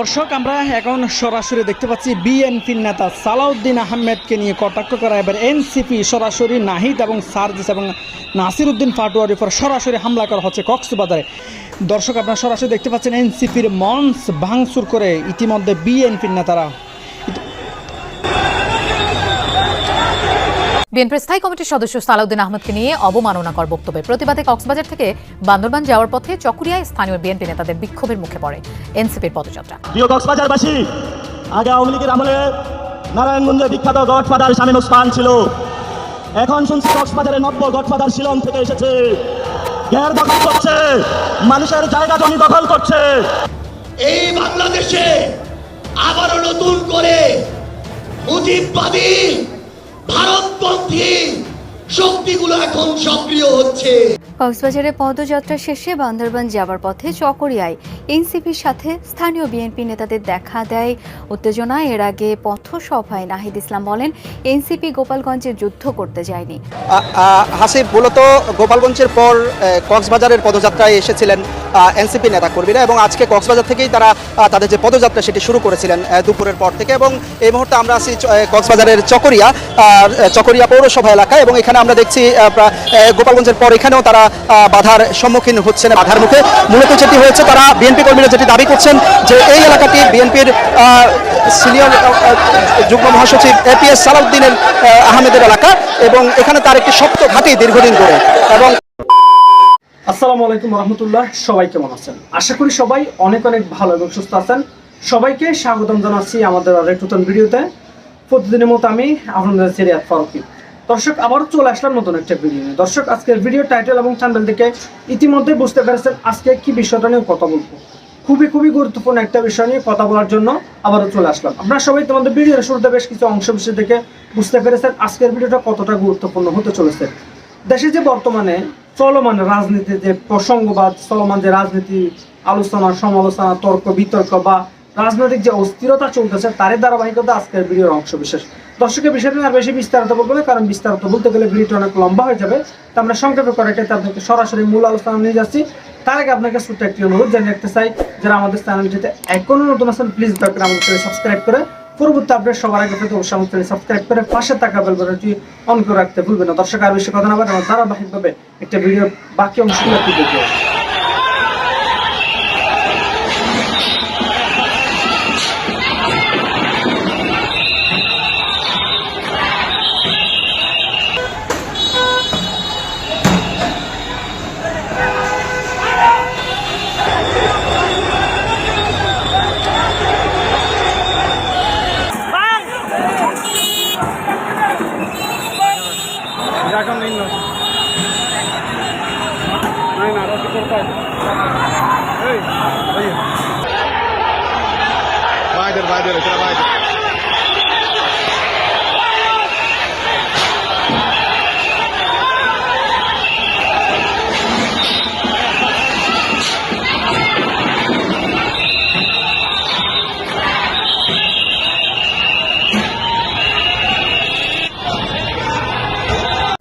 দর্শক, আমরা এখন সরাসরি দেখতে পাচ্ছি বিএনপির নেতা সালাউদ্দিন আহমেদকে নিয়ে কটাক্ষ করা। এবার এনসিপি সরাসরি নাহিদ এবং সার্জিস এবং নাসির উদ্দিন ফাটুয়ার উপর সরাসরি হামলা করা হচ্ছে কক্সবাজারে। দর্শক, আপনারা সরাসরি দেখতে পাচ্ছেন এনসিপির মঞ্চ ভাঙচুর করে ইতিমধ্যে বিএনপির নেতারা বিএনপির স্থায়ী কমিটির সদস্য সালাউদ্দিন আহমদকে নিয়ে অবমাননাকর বক্তব্যের প্রতিবাদে কক্সবাজার থেকে বান্দরবান যাওয়ার পথে চকুরিয়ায় স্থানীয় বিএনপি নেতাদের বিক্ষোভের মুখে পড়ে। এনসিপির পদযাত্রা প্রিয় কক্সবাজারবাসী আগে আওয়ামী লীগের আমলে নারায়ণগঞ্জে বিখ্যাত গডফাদার শামীম ওসমান ছিল। এখন শুনছি কক্সবাজারে নব্য গডফাদার শিলং থেকে এসেছে। ঘের দখল করছে মানুষের জায়গা জমি দখল করছে। এই বাংলাদেশে আবারও নতুন করে মুজিববাদী ভারতপন্থী শক্তিগুলো এখন সক্রিয় হচ্ছে। কক্সবাজারে পদযাত্রা শেষে বান্দরবান যাবার পথে চকরিয়ায় এনসিপির সাথে স্থানীয় বিএনপি নেতাদের দেখা দেয়। উত্তেজনা, এর আগে পথসভায় নাহিদ ইসলাম বলেন, এনসিপি গোপালগঞ্জে যুদ্ধ করতে যায়নি। হাসিব, মূলত গোপালগঞ্জের পর কক্সবাজারের পদযাত্রায় এসেছিলেন এনসিপি নেতাকর্মীরা এবং আজকে কক্সবাজার থেকেই তারা তাদের যে পদযাত্রা সেটি শুরু করেছিলেন দুপুরের পর থেকে এবং এই মুহূর্তে আমরা আছি কক্সবাজারের চকরিয়া চকরিয়া পৌরসভা এলাকায় এবং এখানে আমরা দেখছি গোপালগঞ্জের পর এখানেও তারা বাধার সম্মুখীন হচ্ছেন, বাধার মুখে মূলত যেটি হয়েছে, তারা বিএনপি কর্মীরা যেটি দাবি করছেন যে এই এলাকাটি বিএনপির সিনিয়র যুগ্ম মহাসচিব এপিএস সালাউদ্দিনের আহমেদের এলাকা এবং এখানে তার একটি শক্ত ঘাঁটি দীর্ঘদিন ধরে এবং আসসালামু আলাইকুম রহমতুল্লাহ সবাই কেমন আছেন? আশা করি সবাই অনেক অনেক ভালো এবং সুস্থ আছেন। সবাইকে স্বাগতম জানাচ্ছি আমাদের আরেক নতুন ভিডিওতে। প্রতিদিনের মতো আমি আপনাদের সিরিয়াত ফারুকি। দর্শক আবার চলে আসলাম নতুন একটা ভিডিও নিয়ে। দর্শক, আজকের ভিডিও টাইটেল এবং চ্যানেল থেকে ইতিমধ্যে বুঝতে পেরেছেন আজকে কি বিষয়টা নিয়ে কথা বলব। খুবই খুবই গুরুত্বপূর্ণ একটা বিষয় নিয়ে কথা বলার জন্য আবারও চলে আসলাম। আপনারা সবাই তোমাদের ভিডিওর শুরুতে বেশ কিছু অংশ বিশেষ দেখে বুঝতে পেরেছেন আজকের ভিডিওটা কতটা গুরুত্বপূর্ণ হতে চলেছে। দেশে যে বর্তমানে চলমান রাজনীতি, যে প্রসঙ্গবাদ, চলমান যে রাজনীতি, আলোচনা, সমালোচনা, তর্ক, বিতর্ক বা রাজনৈতিক যে অস্থিরতা চলতেছে, তারই ধারাবাহিকতা আজকের ভিডিওর অংশ বিশেষ। দর্শকের বিষয়টা আর বেশি বিস্তারিত বলব না, কারণ বিস্তারিত বলতে গেলে ভিডিওটা অনেক লম্বা হয়ে যাবে। তো আমরা সংক্ষেপে করে কেটে আপনাকে সরাসরি মূল আলোচনা নিয়ে যাচ্ছি। তার আগে আপনাকে ছোট্ট একটি অনুরোধ জানিয়ে রাখতে চাই, যারা আমাদের চ্যানেলটিতে এখনও নতুন আছেন প্লিজ দয়া করে আমাদের চ্যানেল সাবস্ক্রাইব করে পরবর্তী আপডেট সবার আগে পেতে অবশ্যই আমাদের চ্যানেল সাবস্ক্রাইব করে পাশে থাকা বেল বাটনটি অন করে রাখতে ভুলবেন না। দর্শক আর বেশি কথা না বলে আমরা ধারাবাহিকভাবে একটা ভিডিও বাকি অংশগুলো দেখে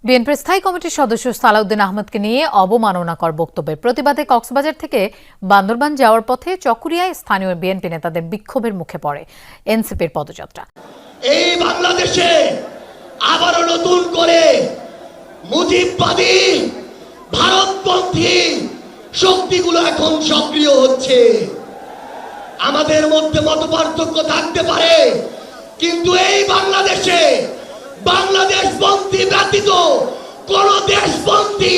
বিএনপির স্থায়ী কমিটির সদস্য সালাউদ্দিন আহমদকে নিয়ে অবমাননাকর বক্তব্যের প্রতিবাদে কক্সবাজার থেকে বান্দরবান যাওয়ার পথে চকুরিয়ায় স্থানীয় বিএনপি নেতাদের বিক্ষোভের মুখে পড়ে এনসিপির পদযাত্রা। এই বাংলাদেশে আবারও নতুন করে মুজিববাদী ভারতপন্থী শক্তিগুলো এখন সক্রিয় হচ্ছে। আমাদের মধ্যে মত পার্থক্য থাকতে পারে, কিন্তু এই বাংলাদেশে বাংলাদেশ পন্থী ব্যতীত কোন দেশপন্থী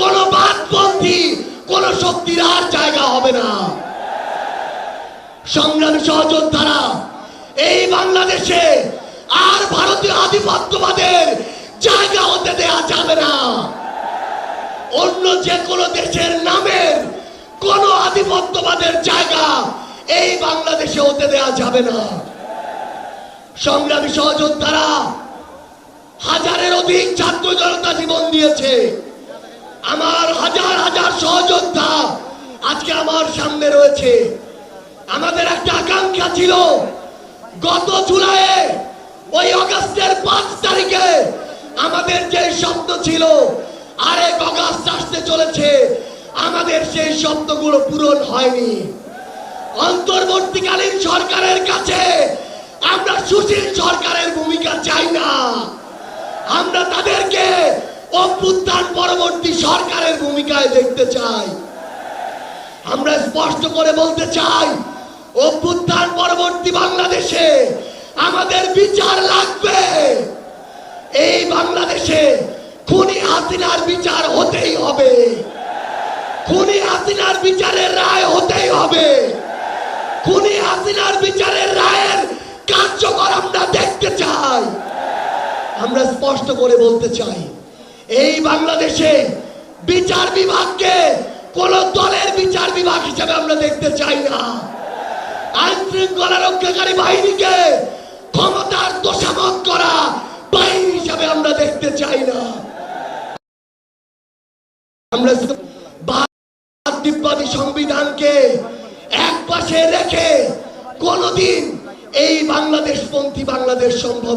কোন বাদপন্থী কোন শক্তির আর জায়গা হবে না। সংগ্রামী সহযোদ্ধারা, এই বাংলাদেশে আর ভারতীয় আধিপত্যবাদের জায়গা হতে দেয়া যাবে না। অন্য যে কোনো দেশের নামের কোন আধিপত্যবাদের জায়গা এই বাংলাদেশে হতে দেয়া যাবে না। সংগ্রামী সহযোদ্ধারা হাজারের অধিক ছাত্র জনতা জীবন দিয়েছে। আমার হাজার হাজার সহযোদ্ধা আজকে আমার সামনে রয়েছে। আমাদের একটা আকাঙ্ক্ষা ছিল, গত জুলাইয়ে ওই অগাস্টের পাঁচ তারিখে আমাদের যে স্বপ্ন ছিল, আরেক অগাস্ট আসতে চলেছে, আমাদের সেই স্বপ্নগুলো পূরণ হয়নি। অন্তর্বর্তীকালীন সরকারের কাছে আমরা সুশীল সরকারের ভূমিকা চাই না। আমরা তাদেরকে অভ্যুত্থান পরবর্তী সরকারের ভূমিকায় দেখতে চাই। আমরা স্পষ্ট করে বলতে চাই, অভ্যুত্থান পরবর্তী বাংলাদেশে আমাদের বিচার লাগবে। এই বাংলাদেশে খুনি হাসিনার বিচার হতেই হবে। খুনি হাসিনার বিচারের রায় হতেই হবে। খুনি হাসিনার বিচারের রায়ের কার্যকর আমরা দেখতে চাই। আমরা স্পষ্ট করে বলতে চাই, এই বাংলাদেশে বিচার বিভাগকে কোন দলের বিচার বিভাগ হিসেবে আমরা দেখতে চাই না। আইন শৃঙ্খলা রক্ষাকারী বাহিনীকে ক্ষমতার দোষামত করা বাহিনী হিসাবে আমরা দেখতে চাই না। আমরা বাদী সংবিধানকে এক পাশে রেখে কোনদিন এই বাংলাদেশপন্থী বাংলাদেশ সম্ভব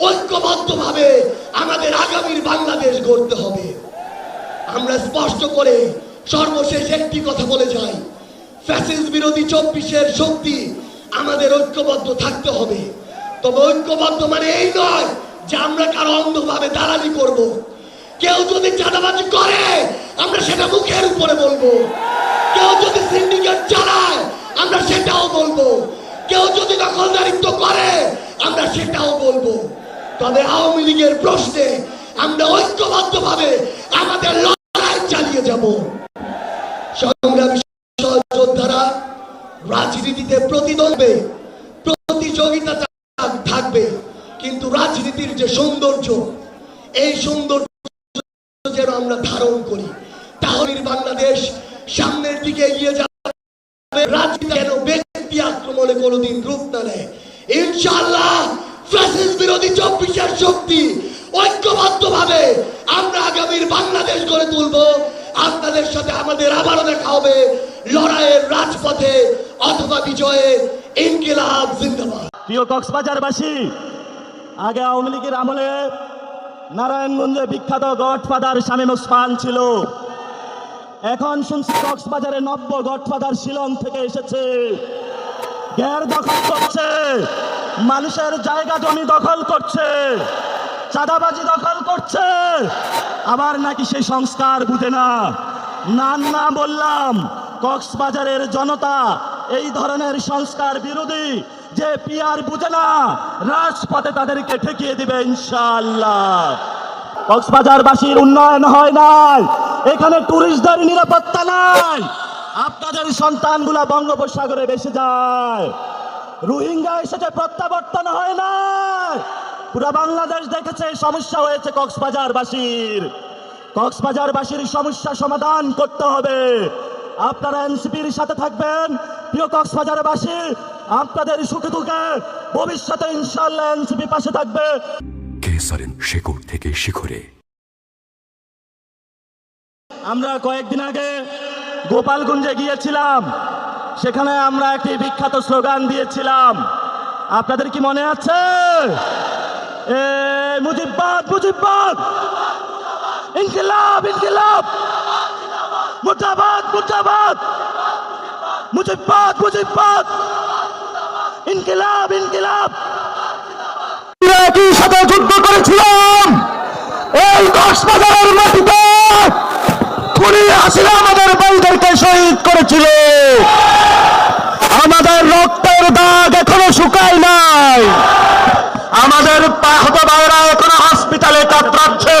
ঐক্যবদ্ধভাবে আমাদের আগামীর বাংলাদেশ গড়তে হবে। আমরা স্পষ্ট করে সর্বশেষ একটি কথা বলে যাই। ফ্যাসিস বিরোধী চব্বিশের শক্তি আমাদের ঐক্যবদ্ধ থাকতে হবে। তবে ঐক্যবদ্ধ মানে এই নয় যে আমরা কারও অন্ধভাবে দালালি করব। কেউ যদি চাঁদাবাজি করে, আমরা সেটা মুখের উপরে বলব। কেউ যদি সিন্ডিকেট চালায়, আমরা সেটাও বলব। কেউ যদি দখলদারিত্ব করে, আমরা সেটাও বলব। তবে আওয়ামী লীগের প্রশ্নে আমরা ঐক্যবদ্ধভাবে আমাদের লড়াই চালিয়ে যাব। রাজনীতিতে প্রতিদ্বন্দ্বে, প্রতিযোগিতা থাকবে, কিন্তু রাজনীতির যে সৌন্দর্য, এই সৌন্দর্য আমরা ধারণ করি। তাহলে বাংলাদেশ সামনের দিকে এগিয়ে যাবে। রাজনীতি ব্যক্তি আক্রমণে কোনোদিন রূপ না নেয়। ইনশাআল্লাহ ফ্যাসিস্ট বিরোধী চব্বিশের শক্তি ঐক্যবদ্ধ ভাবে আমরা আগামীর বাংলাদেশ গড়ে তুলব। আপনাদের সাথে আমাদের আবারও দেখা হবে লড়াইয়ের রাজপথে অথবা বিজয়ে ইনকিলাব জিন্দাবাদ। প্রিয় কক্সবাজারবাসী, আগে আওয়ামী লীগের আমলে নারায়ণগঞ্জে বিখ্যাত গডফাদার শামীম ওসমান ছিল। এখন শুনছি কক্সবাজারে নব্য গডফাদার শিলং থেকে এসেছে। গ্যার দখল করছে। মানুষের জায়গা জমি দখল করছে। চাঁদাবাজি দখল করছে। আবার নাকি সেই সংস্কার বুঝে না। না না বললাম, কক্সবাজারের জনতা এই ধরনের সংস্কার বিরোধী যে পিয়ার বুঝে না, রাজপথে তাদেরকে ঠেকিয়ে দিবে ইনশাল্লাহ কক্সবাজারবাসীর উন্নয়ন হয় নাই। এখানে টুরিস্টদের নিরাপত্তা নাই। আপনাদের সন্তানগুলা বঙ্গোপসাগরে বেসে যায়। রোহিঙ্গা এসেছে প্রত্যাবর্তন হয় না। পুরা বাংলাদেশ দেখেছে সমস্যা হয়েছে কক্সবাজারবাসীর। কক্সবাজারবাসীর সমস্যা সমাধান করতে হবে। আপনারা এনসিপির সাথে থাকবেন। প্রিয় কক্সবাজারবাসী আপনাদের সুখে দুঃখে ভবিষ্যতে ইনশাল্লাহ এনসিপি পাশে থাকবে। কেসারেন শেকড় থেকে শিখরে। আমরা কয়েকদিন আগে গোপালগঞ্জে গিয়েছিলাম। সেখানে আমরা একটি বিখ্যাত স্লোগান দিয়েছিলাম। আপনাদের কি মনে আছে? এ, মুজিববাদ মুজিববাদ! ইনকিলাব ইনকিলাব! মুর্দাবাদ মুর্দাবাদ মুজিববাদ মুজিববাদ! ইনকিলাব ইনকিলাব! সাথে যুদ্ধ করেছিলাম। এই কক্সবাজারের মাটিতে খুনি হাসিনা আমাদের ভাইদেরকে শহীদ করেছিল। আমাদের রক্তের দাগ এখনও শুকায় নাই। আমাদের পাহত এখনও হসপিটালে কাতরাচ্ছে।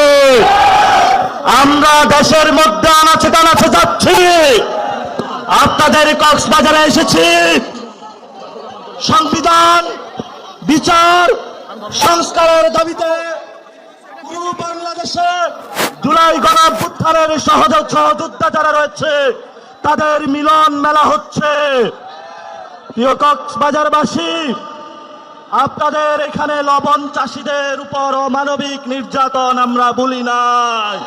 আমরা দেশের মধ্যে আনাচে টানাচে যাচ্ছি। আপনাদের কক্সবাজারে এসেছি। সংবিধান, বিচার, সংস্কারের দাবিতে বাংলাদেশে জুলাই গণঅভ্যুত্থানের সহযোগ সহযোদ্ধা যারা রয়েছে, তাদের মিলন মেলা হচ্ছে। প্রিয় কক্সবাজারবাসী, আপনাদের এখানে লবণ চাষিদের উপর অমানবিক নির্যাতন আমরা বলি নাই।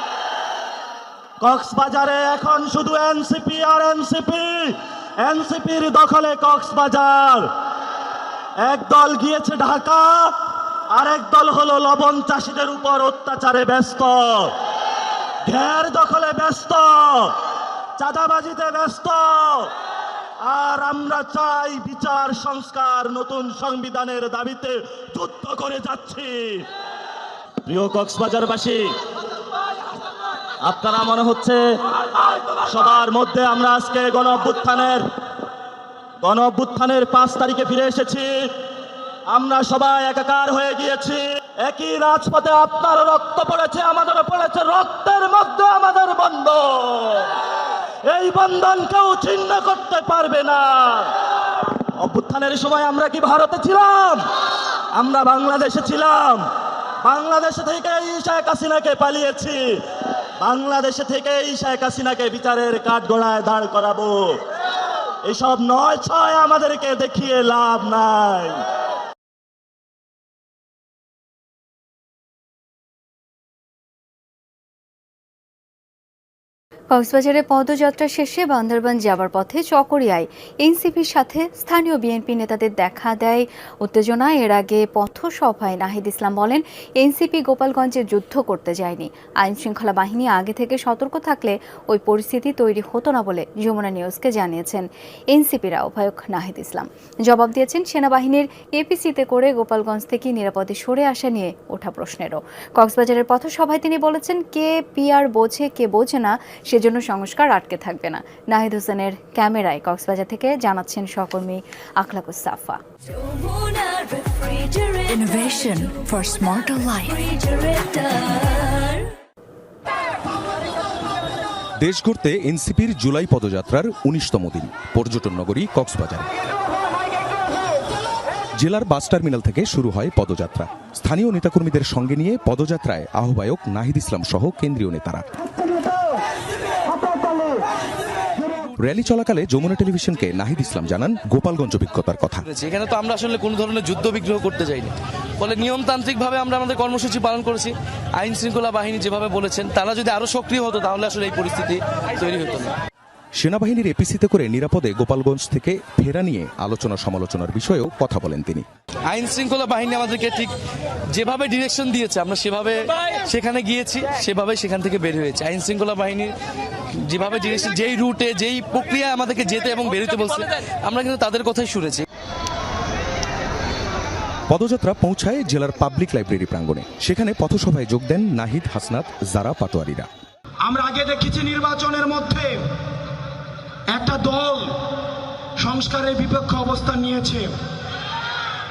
কক্সবাজারে এখন শুধু এনসিপি আর এনসিপি, এনসিপির দখলে কক্সবাজার। এক দল গিয়েছে ঢাকা আরেক দল হলো লবণ চাষিদের উপর অত্যাচারে ব্যস্ত। ঘের দখলে ব্যস্ত। চাঁদাবাজিতে ব্যস্ত। আর আমরা চাই বিচার, সংস্কার, নতুন সংবিধানের দাবিতে যুদ্ধ করে যাচ্ছি। প্রিয় কক্সবাজারবাসী, আপনারা মনে হচ্ছে সবার মধ্যে আমরা আজকে গণ অভ্যুত্থানের গণ অভ্যুত্থানের পাঁচ তারিখে ফিরে এসেছি। আমরা সবাই একাকার হয়ে গিয়েছি। একই রাজপথে আপনার রক্ত পড়েছে, আমাদের পড়েছে রক্তের মধ্যে আমাদের বন্ধ। এই বন্ধন কেউ ছিন্ন করতে পারবে না। অভ্যুত্থানের সময় আমরা কি ভারতে ছিলাম? আমরা বাংলাদেশে ছিলাম। বাংলাদেশে থেকে শেখ হাসিনাকে পালিয়েছি। বাংলাদেশে থেকে শেখ হাসিনাকে বিচারের কাঠগড়ায় দাঁড় করাবো। এসব নয় ছয় আমাদেরকে দেখিয়ে লাভ নাই। কক্সবাজারে পদযাত্রা শেষে বান্দরবান যাওয়ার পথে চকরিয়ায় এনসিপির সাথে স্থানীয় বিএনপি নেতাদের দেখা দেয়। উত্তেজনা এর আগে পথসভায় নাহিদ ইসলাম বলেন, এনসিপি গোপালগঞ্জে যুদ্ধ করতে যায়নি। আইন শৃঙ্খলা বাহিনী আগে থেকে সতর্ক থাকলে ওই পরিস্থিতি তৈরি হতো না বলে যমুনা নিউজকে জানিয়েছেন এনসিপির আহ্বায়ক নাহিদ ইসলাম। জবাব দিয়েছেন, সেনাবাহিনীর এপিসিতে করে গোপালগঞ্জ থেকে নিরাপদে সরে আসা নিয়ে ওঠা প্রশ্নেরও। কক্সবাজারের পথসভায় তিনি বলেছেন, কে পিআর বোঝে, কে বোঝে না সেজন্য সংস্কার আটকে থাকবে না। নাহিদ হোসেনের ক্যামেরায় কক্সবাজার থেকে জানাচ্ছেন সহকর্মী আখলাকুস সাফা Innovation for smarter life. দেশ ঘুরতে এনসিপির জুলাই পদযাত্রার উনিশতম দিন। পর্যটন নগরী কক্সবাজার। জেলার বাস টার্মিনাল থেকে শুরু হয় পদযাত্রা। স্থানীয় নেতাকর্মীদের সঙ্গে নিয়ে পদযাত্রায় আহ্বায়ক নাহিদ ইসলাম সহ কেন্দ্রীয় নেতারা। র্যালি চলাকালে যমুনা টেলিভিশনকে নাহিদ ইসলাম জানান, গোপালগঞ্জ অভিজ্ঞতার কথা। এখানে তো আমরা আসলে কোনো ধরনের যুদ্ধ বিগ্রহ করতে যাইনি। ফলে নিয়মতান্ত্রিকভাবে আমরা আমাদের কর্মসূচি পালন করেছি। আইন শৃঙ্খলা বাহিনী যেভাবে বলেছেন, তারা যদি আরও সক্রিয় হতো, তাহলে আসলে এই পরিস্থিতি তৈরি হতো না। সেনাবাহিনীর এপিসিতে করে নিরাপদে গোপালগঞ্জ থেকে ফেরা নিয়ে আলোচনা সমালোচনার বিষয়েও কথা বলেন তিনি। আইন শৃঙ্খলা বাহিনী আমাদেরকে ঠিক যেভাবে ডিরেকশন দিয়েছে আমরা সেভাবে সেখানে গিয়েছি সেভাবে সেখান থেকে বের হয়েছে। আইন শৃঙ্খলা বাহিনীর যেভাবে ডিরেকশন যেই রুটে যেই প্রক্রিয়া আমাদেরকে যেতে এবং বেরোতে বলছে আমরা কিন্তু তাদের কথাই শুনেছি। পদযাত্রা পৌঁছায় জেলার পাবলিক লাইব্রেরি প্রাঙ্গণে। সেখানে পথসভায় যোগ দেন নাহিদ হাসনাত জারা পাটোয়ারিরা। আমরা আগে দেখেছি নির্বাচনের মধ্যে একটা দল সংস্কারের বিপক্ষে অবস্থান নিয়েছে,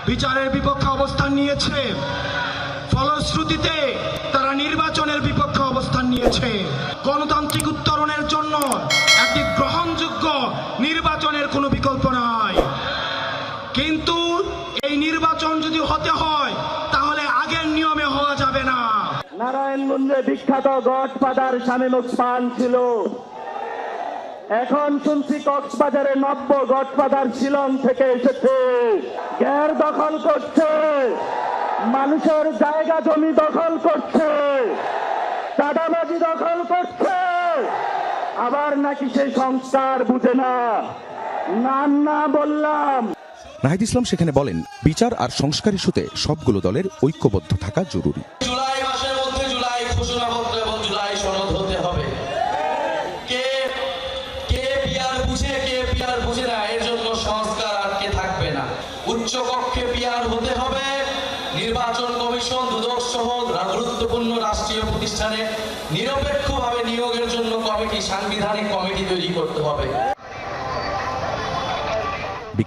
বিচারের বিপক্ষে অবস্থান নিয়েছে, ফলশ্রুতিতে তারা নির্বাচনের বিপক্ষে অবস্থান নিয়েছে। গণতান্ত্রিক উত্তরণের জন্য একটি গ্রহণযোগ্য নির্বাচনের কোনো বিকল্প নাই। কিন্তু এই নির্বাচন যদি হতে হয়, তাহলে আগের নিয়মে হওয়া যাবে না। নারায়ণগঞ্জে বিখ্যাত গডফাদার শামীম ওসমান ছিল। এখন শুনছি কক্সবাজারে নব্য গডফাদার শিলং থেকে এসেছে। গ্যার দখল করছে। মানুষের জায়গা জমি দখল করছে। চাঁদাবাজি দখল করছে। আবার নাকি সেই সংস্কার বুঝে না। নাম না বললাম। নাহিদ ইসলাম সেখানে বলেন, বিচার আর সংস্কার ইস্যুতে সবগুলো দলের ঐক্যবদ্ধ থাকা জরুরি জুলাই মাসের মধ্যে জুলাই ঘোষণাপত্র এবং জুলাই সনদ হতে হবে কে কে পিয়ার বুঝে কে পিয়ার বুঝে না এর জন্য সংস্কার আটকে থাকবে না উচ্চ কক্ষে পিয়ার হতে হবে নির্বাচন কমিশন দুদক সহ গুরুত্বপূর্ণ রাষ্ট্রীয় প্রতিষ্ঠানে নিরপেক্ষভাবে নিয়োগের জন্য কমিটি সাংবিধানিক কমিটি তৈরি করতে হবে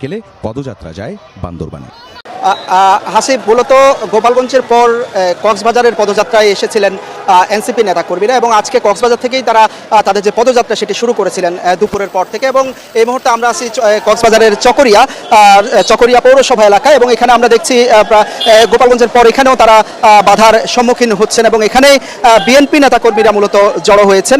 বিকেলে পদযাত্রা যায় বান্দরবানে। হাসিব মূলত গোপালগঞ্জের পর কক্সবাজারের পদযাত্রায় এসেছিলেন এনসিপি নেতাকর্মীরা এবং আজকে কক্সবাজার থেকেই তারা তাদের যে পদযাত্রা সেটি শুরু করেছিলেন দুপুরের পর থেকে এবং এই মুহূর্তে আমরা আছি কক্সবাজারের চকরিয়া চকরিয়া পৌরসভা এলাকায় এবং এখানে আমরা দেখছি গোপালগঞ্জের পর এখানেও তারা বাধার সম্মুখীন হচ্ছেন এবং এখানে বিএনপি নেতাকর্মীরা মূলত জড়ো হয়েছেন।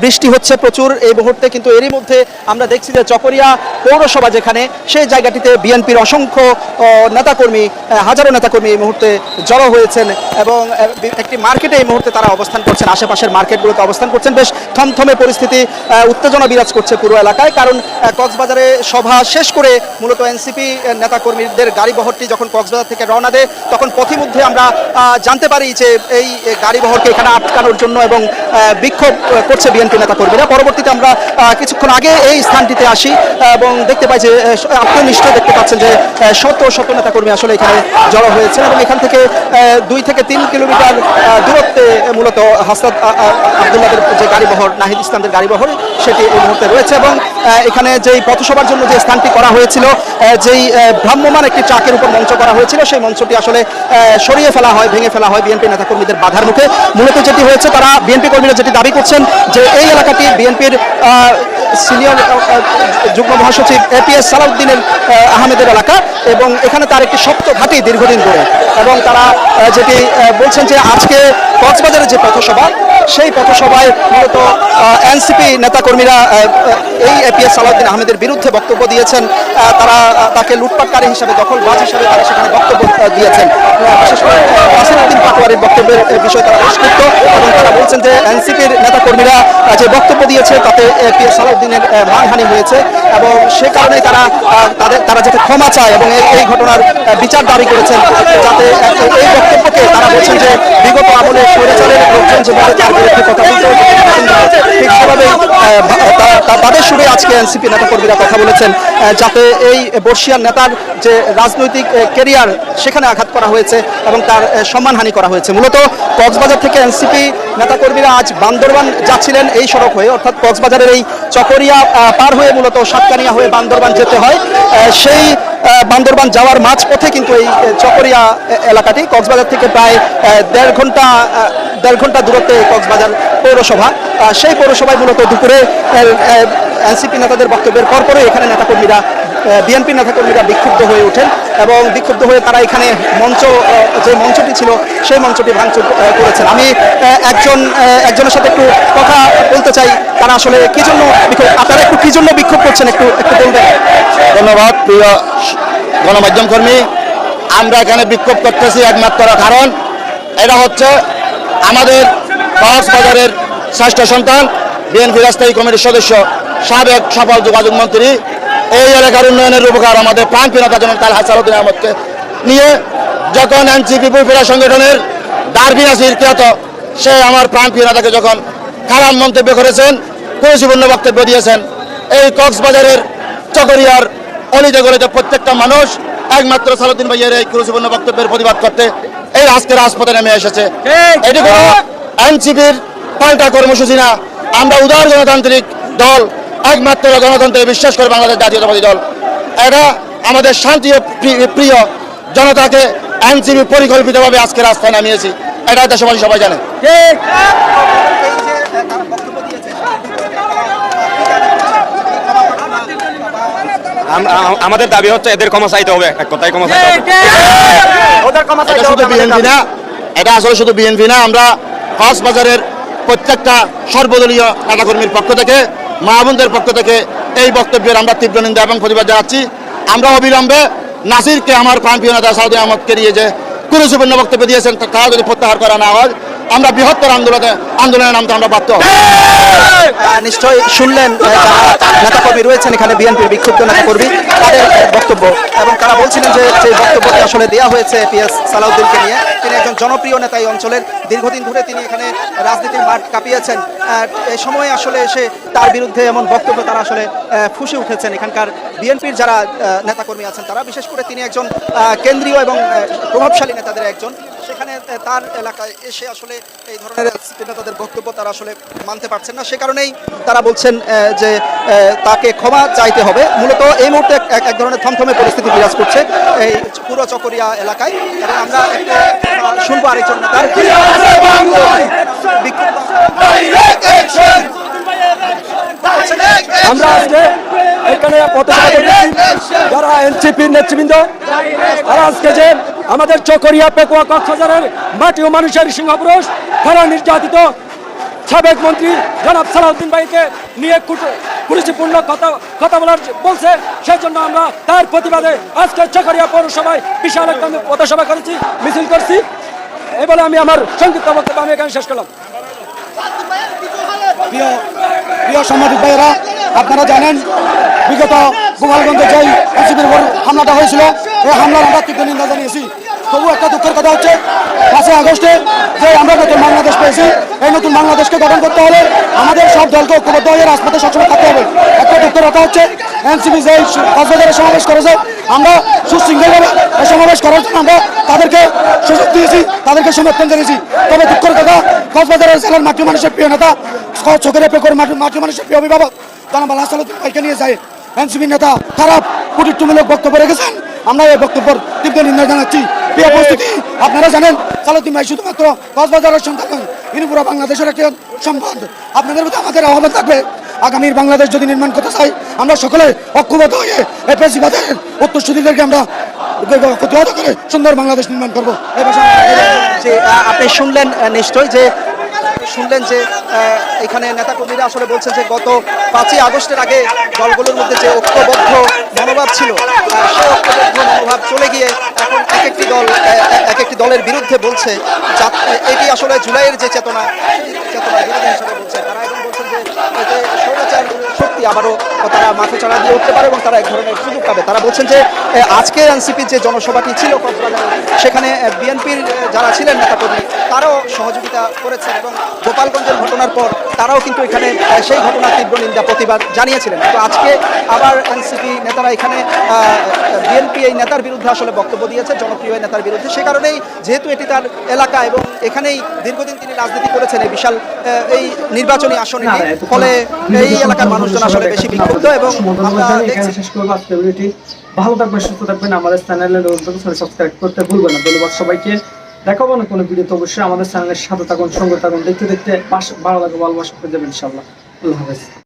বৃষ্টি হচ্ছে প্রচুর এই মুহূর্তে কিন্তু এরই মধ্যে আমরা দেখছি যে চকরিয়া পৌরসভা যেখানে সেই জায়গাটিতে বিএনপির অসংখ্য আহ, নেতাকর্মী হাজারো নেতাকর্মী এই মুহূর্তে জড়ো হয়েছেন এবং একটি মার্কেটে এই মুহূর্তে তারা অবস্থান করছেন আশেপাশের মার্কেটগুলোতে অবস্থান করছেন। বেশ থমথমে পরিস্থিতি উত্তেজনা বিরাজ করছে পুরো এলাকায় কারণ কক্সবাজারে সভা শেষ করে মূলত এনসিপি নেতাকর্মীদের গাড়ি বহরটি যখন কক্সবাজার থেকে রওনা দেয় তখন পথিমধ্যে আমরা জানতে পারি যে এই এ, গাড়ি বহরকে এখানে আটকানোর জন্য এবং বিক্ষোভ করছে বিএনপি নেতাকর্মীরা। পরবর্তীতে আমরা কিছুক্ষণ আগে এই স্থানটিতে আসি এবং দেখতে পাই যে আপনি নিশ্চয়ই দেখতে পাচ্ছেন যে শত শত নেতাকর্মী আসলে এখানে জড়ো হয়েছে এবং এখান থেকে দুই থেকে তিন কিলোমিটার দূরত্বে মূলত হাসনাত আবদুল্লাদের যে গাড়ি বহর নাহিদ ইসলামদের গাড়ি বহর সেটি এই মুহূর্তে রয়েছে এবং এখানে যেই পথসভার জন্য যে স্থানটি করা হয়েছিল যেই ভ্রাম্যমান একটি ট্রাকের উপর মঞ্চ করা হয়েছিল, সেই মঞ্চটি আসলে সরিয়ে ফেলা হয়, ভেঙে ফেলা হয় বিএনপি নেতাকর্মীদের বাধার মুখে। মূলত যেটি হয়েছে তারা, বিএনপি কর্মীরা যেটি দাবি করছেন যে এই এলাকাটি বিএনপির সিনিয়র যুগ্ম মহাসচিব এপিএস সালাউদ্দিনের আহমেদের এলাকা এবং এখানে তার একটি শক্ত ঘাটি দীর্ঘদিন ধরে। এবং তারা যেটি বলছেন যে আজকে কক্সবাজারের যে পথসভা, সেই পথসভায় মূলত এনসিপি নেতাকর্মীরা এই এপিএস সালাউদ্দিন আহমেদের বিরুদ্ধে বক্তব্য দিয়েছেন। তারা তাকে লুটপাটকারী হিসাবে দখলবাজ হিসাবে তারা সেখানে বক্তব্য দিয়েছেন। বিশেষ করে নাসিরউদ্দিন পাটোয়ারির বক্তব্যের বিষয়ে তারা দুষ্কৃত এবং তারা বলছেন যে এনসিপির নেতাকর্মীরা যে বক্তব্য দিয়েছে তাতে এপিএস সালাউদ্দিনের মানহানি হয়েছে এবং সে কারণে তারা তাদের, তারা যাতে ক্ষমা চায় এবং এই ঘটনার বিচার দাবি করেছেন, যাতে এই বক্তব্যকে তারা বলছেন যে বিগত আমলে স্বৈরাচারের লোকজন যেভাবে তার বিরুদ্ধে কথা বলতে ঠিক সেভাবেই তাদের সুরে আজকে এনসিপি নেতাকর্মীরা কথা বলেছেন যাতে এই বর্ষিয়ার নেতার যে রাজনৈতিক কেরিয়ার সেখানে আঘাত করা হয়েছে এবং তার সম্মানহানি করা হয়েছে। মূলত কক্সবাজার থেকে এনসিপি নেতাকর্মীরা আজ বান্দরবান যাচ্ছিলেন এই সড়ক হয়ে। অর্থাৎ কক্সবাজারের এই চকরিয়া পার হয়ে মূলত সাতকানিয়া হয়ে বান্দরবান যেতে হয়। সেই বান্দরবান যাওয়ার মাঝপথে কিন্তু এই চকরিয়া এলাকাটি কক্সবাজার থেকে প্রায় দেড় ঘণ্টা দেড় ঘণ্টা দূরত্বে কক্সবাজার পৌরসভা। সেই পৌরসভায় মূলত দুপুরে এনসিপি নেতাদের বক্তব্যের পরপরই এখানে নেতাকর্মীরা বিএনপি নেতাকর্মীরা বিক্ষুব্ধ হয়ে ওঠেন এবং বিক্ষুব্ধ হয়ে তারা এখানে মঞ্চ যে মঞ্চটি ছিল সেই মঞ্চটি ভাঙচুর করেছেন। আমি একজন একজনের সাথে একটু কথা বলতে চাই। তারা আসলে কি জন্য বিক্ষোভ, আপনারা একটু কি জন্য বিক্ষোভ করছেন একটু একটু বলবেন? ধন্যবাদ, প্রিয় গণমাধ্যম কর্মী। আমরা এখানে বিক্ষোভ করতেছি একমাত্র কারণ, এটা হচ্ছে আমাদের কক্সবাজারের শ্রেষ্ঠ সন্তান। বিএনপি স্থায়ী কমিটির সদস্য সাবেক সফল যোগাযোগ মন্ত্রী এই এলাকার উন্নয়নের উপকার আমাদের প্রাণ পিনতা জনক তাল হাসারুদ্দিন আহমদকে নিয়ে যখন এনসিপি পুরপুরা সংগঠনের দারবি নাসির খ্যাত সে আমার প্রাণ পিনতাকে যখন খারাপ মন্তব্য করেছেন কুরুচিপূর্ণ বক্তব্য দিয়েছেন এই কক্সবাজারের চকরিয়ার অলিতে গলিতে প্রত্যেকটা মানুষ একমাত্র সালুদ্দিন ভাইয়ের এই কুরুচিপূর্ণ বক্তব্যের প্রতিবাদ করতে এই আজকে রাজপথে নেমে এসেছে। এটি কোনো এনসিপির পাল্টা কর্মসূচি না আমরা উদার গণতান্ত্রিক দল একমাত্র গণতন্ত্রে বিশ্বাস করে বাংলাদেশ জাতীয়তাবাদী দল। এটা আমাদের শান্তি প্রিয় জনতাকে এনসিপি পরিকল্পিতভাবে আজকে রাস্তায় নামিয়েছি। এটা দেশবাসী সবাই জানে। আমাদের দাবি হচ্ছে এদের ক্ষমা চাইতে হবে এক কথায় ক্ষমা চাইতে হবে। এটা শুধু বিএনপি না এটা আসলে শুধু বিএনপি না আমরা কক্সবাজারের প্রত্যেকটা সর্বদলীয় নেতাকর্মীর পক্ষ থেকে, মা বোনদের পক্ষ থেকে এই বক্তব্যের আমরা তীব্র নিন্দা এবং প্রতিবাদ জানাচ্ছি। আমরা অবিলম্বে নাসিরকে, আমার প্রাণপ্রিয় নেতা সাউদি আহমদকে নিয়ে যে কুরুচিপূর্ণ বক্তব্য দিয়েছেন, তা- যদি প্রত্যাহার করা না হয় আমরা বৃহত্তর আন্দোলনে, আন্দোলনের নামতে আমরা বাধ্য। নিশ্চয়ই শুনলেন যারা নেতাকর্মী রয়েছেন এখানে বিএনপির বিক্ষুব্ধ নেতাকর্মী, তাদের বক্তব্য। এবং তারা বলছিলেন যে যে বক্তব্যটি আসলে দেওয়া হয়েছে পিএস সালাউদ্দিনকে নিয়ে। তিনি একজন জনপ্রিয় নেতা এই অঞ্চলের। দীর্ঘদিন ধরে তিনি এখানে রাজনীতির মাঠ কাঁপিয়েছেন। এই সময়ে আসলে এসে তার বিরুদ্ধে এমন বক্তব্য তারা আসলে ফুঁসে উঠেছেন। এখানকার বিএনপির যারা নেতাকর্মী আছেন, তারা বিশেষ করে তিনি একজন কেন্দ্রীয় এবং প্রভাবশালী নেতাদের একজন। সেখানে তার এলাকায় এসে আসলে এই ধরনের নেতাদের বক্তব্য তারা আসলে মানতে পারছেন না। সে কারণেই তারা বলছেন যে তাকে ক্ষমা চাইতে হবে। মূলত এই মুহূর্তে এক- ধরনের থমথমে পরিস্থিতি বিরাজ করছে এই পুরো চকরিয়া এলাকায়। এবং আমরা একটু শুনব আরেকজন নেতার। আমরা আজকে এখানে যারা এনসিপির নেতৃবৃন্দ তারা আজকে যে আমাদের চকরিয়া পেকুয়া কক্সবাজারের মাটি ও মানুষের সিংহপুরুষ তারা নির্যাতিত সাবেক মন্ত্রী জনাব সালাউদ্দিন ভাইকে নিয়ে কুরুচিপূর্ণ কথা কথা বলার বলছে সেই জন্য আমরা তার প্রতিবাদে আজকে চকরিয়া পৌরসভায় বিশাল একটা পথসভা করেছি, মিছিল করছি। এবারে আমি আমার সংক্ষিপ্ত বক্তব্য আমি এখানে শেষ করলাম। প্রিয় প্রিয় সাংবাদিক ভাইয়েরা, আপনারা জানেন বিগত গোপালগঞ্জে যেই হামলাটা হয়েছিল। এই হামলার আমরা তীব্র নিন্দা জানিয়েছি। তবু একটা দুঃখের কথা হচ্ছে, পাঁচই আগস্টে যে আমরা নতুন বাংলাদেশ পেয়েছি, এই নতুন বাংলাদেশকে গঠন করতে হলে আমাদের সব দলকে ঐক্যবদ্ধ হয়ে রাজপথে সবসময় থাকতে হবে। একটা দুঃখের কথা হচ্ছে, এনসিপি যে কক্সবাজারে সমাবেশ করেছে, আমরা সুশৃঙ্খলভাবে এই সমাবেশ করার জন্য আমরা তাদেরকে সুযোগ দিয়েছি, তাদেরকে সমর্থন জানিয়েছি। তবে দুঃখের কথা কক্সবাজারের জেলার মাটি মানুষের প্রিয় নেতা চোখের পেকর মাটি মানুষের প্রিয় অভিভাবক আল্লাহ সালুদ্দিন নিয়ে যায়। এনসিপি নেতা খারাপ কুটিট্টুমূলক বক্তব্য রেখেছেন। আমরা এই বক্তব্যের তীব্র নিন্দা জানাচ্ছি। আপনারা জানেন সালুদ্দিন ভাই শুধুমাত্র কক্সবাজারের সন্তান নন তিনি পুরো বাংলাদেশের একটি সম্পদ। আপনাদের প্রতি আমাদের আহ্বান থাকবে আগামীর বাংলাদেশ যদি নির্মাণ করতে চাই আমরা সকলে ঐক্যবদ্ধ হয়ে এই পেশিবাদের উত্তরসূরিদেরকে আমরা প্রতিহত করে সুন্দর বাংলাদেশ নির্মাণ করব। আপনি শুনলেন আহ, নিশ্চয়ই যে শুনলেন যে এখানে নেতাকর্মীরা আসলে বলছেন যে গত পাঁচই আগস্টের আগে দলগুলোর মধ্যে যে ঐক্যবদ্ধ মনোভাব ছিল সেই ঐক্যবদ্ধ মনোভাব চলে গিয়ে এখন এক একটি দল এক একটি দলের বিরুদ্ধে বলছে এটি আসলে জুলাইয়ের যে চেতনা চেতনা হিসেবে বলছে। তারা এখন বলছেন যে আবারও তারা মাথা চাড়া দিয়ে উঠতে পারে এবং তারা এক ধরনের সুযোগ পাবে। তারা বলছেন যে আজকে এনসিপির যে জনসভাটি ছিল কক্সবাজারে সেখানে বিএনপির যারা ছিলেন নেতাকর্মী তারাও সহযোগিতা করেছেন এবং গোপালগঞ্জের ঘটনার পর তারাও কিন্তু এখানে সেই ঘটনার তীব্র নিন্দা প্রতিবাদ জানিয়েছিলেন। তো আজকে আবার এনসিপি নেতারা এখানে বিএনপি এই নেতার বিরুদ্ধে আসলে বক্তব্য দিয়েছে জনপ্রিয় এই নেতার বিরুদ্ধে। সে কারণেই যেহেতু এটি তার এলাকা এবং এখানেই দীর্ঘদিন তিনি রাজনীতি করেছেন এই বিশাল এই নির্বাচনী আসনে ফলে এই এলাকার মানুষজন আসলে বেশি এবং আমরা দেখছি শেষ করব আজকে ভিডিওটি ভালো থাকবেন সুস্থ থাকবেন। আমাদের চ্যানেলে সাবস্ক্রাইব করতে ভুলবেন না। ধন্যবাদ সবাইকে। দেখাবো না কোনো ভিডিও তো অবশ্যই। আমাদের চ্যানেলের সাথে থাকুন সঙ্গে থাকুন। দেখতে দেখতে পাশ- ভালো লাগে ভালোবাসা পেয়ে যাবেন ইনশাল্লাহ আল্লাহ হাফেজ।